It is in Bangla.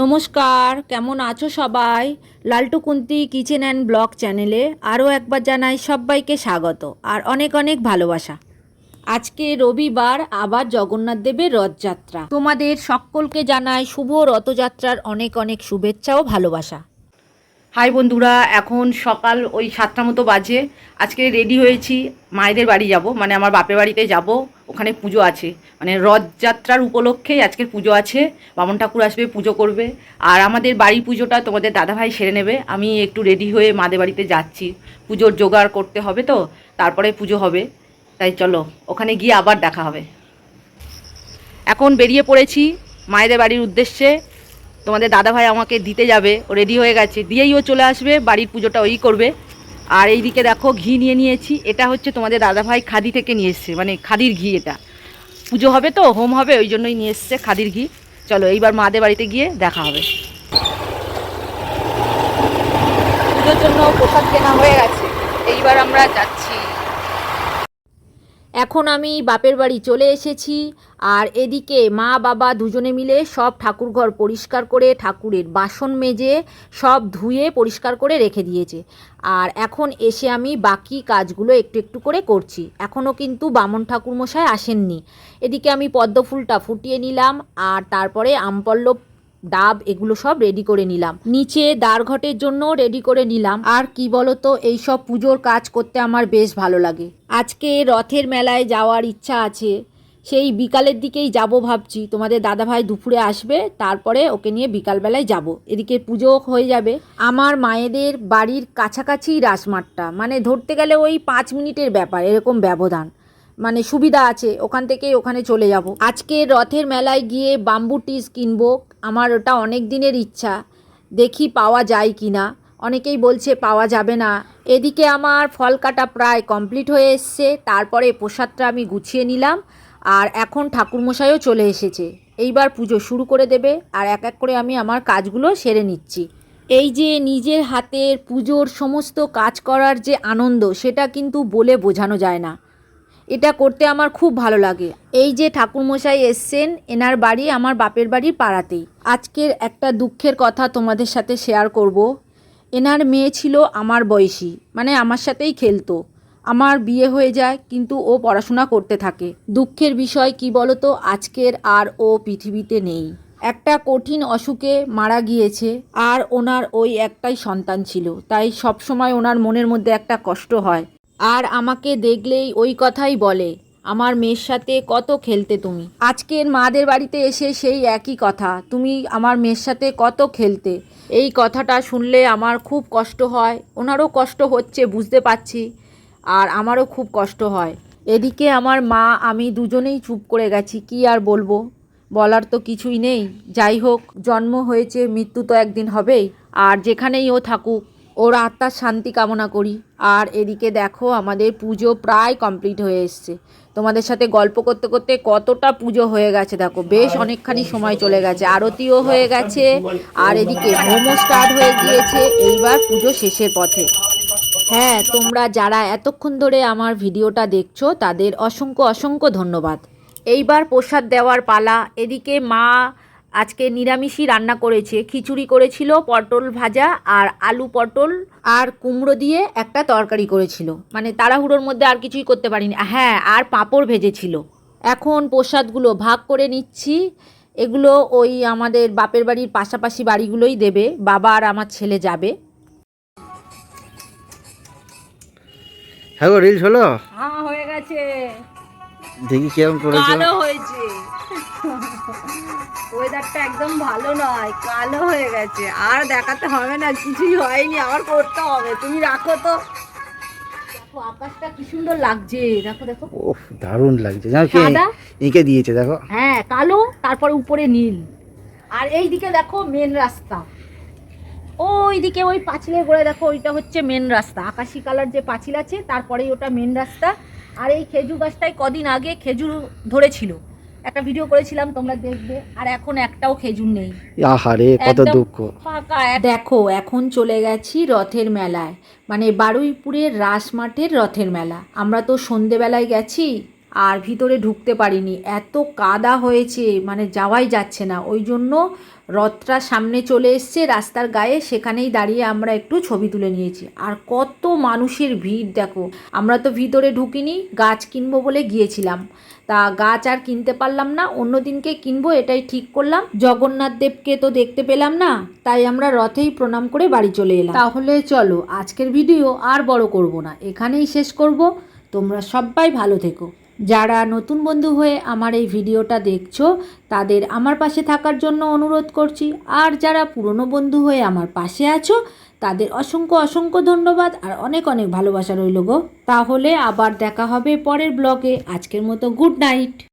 নমস্কার, কেমন আছো সবাই? Laltu Kunti kitchen and blog চ্যানেলে আরও একবার জানাই সবাইকে স্বাগত আর অনেক অনেক ভালোবাসা। আজকে রবিবার, আবার জগন্নাথ দেবের রথযাত্রা। তোমাদের সকলকে জানাই শুভ রথযাত্রার অনেক অনেক শুভেচ্ছা ও ভালোবাসা। হাই বন্ধুরা, এখন সকাল ওই সাতটা মতো বাজে। আজকে রেডি হয়েছি, মায়েদের বাড়ি যাব মানে আমার বাপের বাড়িতে যাব, ওখানে পুজো আছে। মানে রথযাত্রার উপলক্ষেই আজকের পুজো আছে, বামন ঠাকুর আসবে, পুজো করবে। আর আমাদের বাড়ি পুজোটা তোমাদের দাদাভাই সেরে নেবে, আমি একটু রেডি হয়ে মাদের বাড়িতে যাচ্ছি। পুজোর জোগাড় করতে হবে তো, তারপরে পুজো হবে। তাই চলো, ওখানে গিয়ে আবার দেখা হবে। এখন বেরিয়ে পড়েছি মায়েদের বাড়ির উদ্দেশ্যে। তোমাদের দাদাভাই আমাকে দিতে যাবে, ও রেডি হয়ে গেছে। দিয়েই ও চলে আসবে, বাড়ির পুজোটা ওই করবে। আর এইদিকে দেখো, ঘি নিয়ে নিয়েছি। এটা হচ্ছে তোমাদের দাদাভাই খাদি থেকে নিয়ে এসছে মানে খাদির ঘি এটা। পুজো হবে তো, হোম হবে, ওই জন্যই নিয়ে এসছে খাদির ঘি। চলো, এইবার মাদের বাড়িতে গিয়ে দেখা হবে। পুজোর জন্য প্রসাদ কেনা হয়ে গেছে। এইবার আমরা যাচ্ছি। এখন আমি বাপের বাড়ি চলে এসেছি। আর এদিকে মা, বাবা দুজনে মিলে সব ঠাকুরঘর পরিষ্কার করে, ঠাকুরের বাসন মেজে, সব ধুয়ে পরিষ্কার করে রেখে দিয়েছে। আর এখন এসে আমি বাকি কাজগুলো একটু একটু করে করছি। এখনও কিন্তু বামন ঠাকুরমশাই আসেননি। এদিকে আমি পদ্ম ফুলটা ফুটিয়ে নিলাম। আর তারপরে আমপল্লব ডাব, এগুলো সব রেডি করে নিলাম। নিচে দ্বারঘটের জন্য রেডি করে নিলাম। আর কি বলতো এই সব পুজোর কাজ করতে আমার বেশ ভালো লাগে। আজকে রথের মেলায় যাওয়ার ইচ্ছা আছে। সেই বিকালের দিকেই যাব ভাবছি। তোমাদের দাদাভাই দুপুরে আসবে, তারপরে ওকে নিয়ে বিকালবেলায় যাব। এদিকে পুজো হয়ে যাবে। আমার মায়েদের বাড়ির কাছাকাছি রাসমাটটা মানে ধরতে গেলে ওই পাঁচ মিনিটের ব্যাপার, এরকম ব্যবধান। মানে সুবিধা আছে, ওখান থেকেই ওখানে চলে যাব। আজকে রথের মেলায় গিয়ে বাম্বু টিস কিনবো আমার ওটা অনেক দিনের ইচ্ছা। দেখি পাওয়া যায় কি না। অনেকেই বলছে পাওয়া যাবে না। এদিকে আমার ফল কাটা প্রায় কমপ্লিট হয়ে এসছে। তারপরে প্রসাদটা আমি গুছিয়ে নিলাম আর এখন ঠাকুরমশাইও চলে এসেছে। এইবার পুজো শুরু করে দেবে আর এক এক করে আমি আমার কাজগুলো সেরে নিচ্ছি। এই যে নিজের হাতের পুজোর সমস্ত কাজ করার যে আনন্দ, সেটা কিন্তু বলে বোঝানো যায় না। এটা করতে আমার খুব ভালো লাগে। এই যে ঠাকুরমশাই এসছেন, এনার বাড়ি আমার বাপের বাড়ির পাড়াতেই। আজকের একটা দুঃখের কথা তোমাদের সাথে শেয়ার করব। এনার মেয়ে ছিল আমার বয়সী মানে আমার সাথেই খেলতো। আমার বিয়ে হয়ে যায়, কিন্তু ও পড়াশোনা করতে থাকে। দুঃখের বিষয় কি বলতো, আজকের আর ও পৃথিবীতে নেই। একটা কঠিন অসুখে মারা গিয়েছে, আর ওনার ওই একটাই সন্তান ছিল। তাই সবসময় ওনার মনের মধ্যে একটা কষ্ট হয়। আর আমাকে দেখলেই ওই কথাই বলে, আমার মেয়ের সাথে কত খেলতে তুমি? আজকের মাদের বাড়িতে এসে সেই একই কথা, তুমি আমার মেয়ের সাথে কত খেলতে? এই কথাটা শুনলে আমার খুব কষ্ট হয়, ওনারও কষ্ট হচ্ছে, বুঝতে পারছি, আর আমারও খুব কষ্ট হয়। এদিকে আমার মা, আমি দুজনেই চুপ করে গেছি, কি আর বলব? বলার তো কিছুই নেই। যাই হোক, জন্ম হয়েছে, মৃত্যু তো একদিন হবেই, আর যেখানেই ও থাকুক ওর আত্মার শান্তি কামনা করি। আর এদিকে দেখো আমাদের পুজো প্রায় কমপ্লিট হয়ে এসছে। তোমাদের সাথে গল্প করতে করতে কতটা পুজো হয়ে গেছে দেখো। বেশ অনেকখানি সময় চলে গেছে। আরতিও হয়ে গেছে। আর এদিকে মোমো স্টার্ট হয়ে গিয়েছে। এইবার পুজো শেষের পথে। হ্যাঁ তোমরা যারা এতক্ষণ ধরে আমার ভিডিওটা দেখছ তাদের অসংখ্য অসংখ্য ধন্যবাদ। এইবার প্রসাদ দেওয়ার পালা। এদিকে মা আজকে নিরামিষই রান্না করেছে। খিচুড়ি করেছিল পটল ভাজা আর আলু পটল আর কুমড়ো দিয়ে একটা তরকারি করেছিল। মানে তাড়াহুড়োর মধ্যে আর কিছুই করতে পারিনি। হ্যাঁ আর পাঁপড় ভেজেছিল। এখন প্রসাদগুলো ভাগ করে নিচ্ছি। এগুলো ওই আমাদের বাপের বাড়ির পাশাপাশি বাড়িগুলোই দেবে। বাবা আর আমার ছেলে যাবে। হ্যাঁ রিলস হলো? হ্যাঁ হয়ে গেছে। দেখি কেমন করেছ। কালো হয়েছে। ওয়েদারটা একদম ভালো নয় কালো হয়ে গেছে। আর দেখাতে হবে না কিছুই হয়নি আবার করতে হবে। তুমি রাখো তো। দেখো আকাশটা কি সুন্দর লাগছে। দেখো দেখো। ওফ দারুণ লাগছে। জানো কি? এঁকে দিয়েছে দেখো। হ্যাঁ কালো তারপরে উপরে নীল। আর এই দিকে দেখো মেন রাস্তা। ওই দিকে ওই পাঁচিলের গোড়ায় দেখো ওইটা হচ্ছে মেন রাস্তা। আকাশি কালার যে পাঁচিল আছে তারপরেই ওটা মেন রাস্তা। আর এই খেজুর গাছটায় কদিন আগে খেজুর ধরেছিল। একটা ভিডিও করেছিলাম তোমরা দেখবে। আর এখন একটাও খেজুর নেই। আহারে কত একদম দুঃখ। ফাঁকা দেখো এখন চলে গেছি রথের মেলায়। মানে বারুইপুরের রাস মাঠের রথের মেলা। আমরা তো সন্ধেবেলায় গেছি। আর ভিতরে ঢুকতে পারিনি। এত কাদা হয়েছে মানে যাওয়াই যাচ্ছে না। ওই জন্য রথটা সামনে চলে এসছে, রাস্তার গায়ে। সেখানেই দাঁড়িয়ে আমরা একটু ছবি তুলে নিয়েছি। আর কত মানুষের ভিড়, দেখো। আমরা তো ভিতরে ঢুকিনি, গাছ কিনবো বলে গিয়েছিলাম। তা গাছ আর কিনতে পারলাম না, অন্য দিনকে কিনবো, এটাই ঠিক করলাম। জগন্নাথ দেবকে তো দেখতে পেলাম না, তাই আমরা রথেই প্রণাম করে বাড়ি চলে এলাম। তাহলে চলো, আজকের ভিডিও আর বড় করব না। এখানেই শেষ করব। তোমরা সবাই ভালো থেকো। যারা নতুন বন্ধু হয়ে আমার এই ভিডিওটা দেখছ, তাদের আমার পাশে থাকার জন্য অনুরোধ করছি। আর যারা পুরনো বন্ধু হয়ে আমার পাশে আছো, তাদের অসংখ্য অসংখ্য ধন্যবাদ আর অনেক অনেক ভালোবাসা রইল গো। তাহলে আবার দেখা হবে পরের ব্লগে। আজকের মতো গুড নাইট।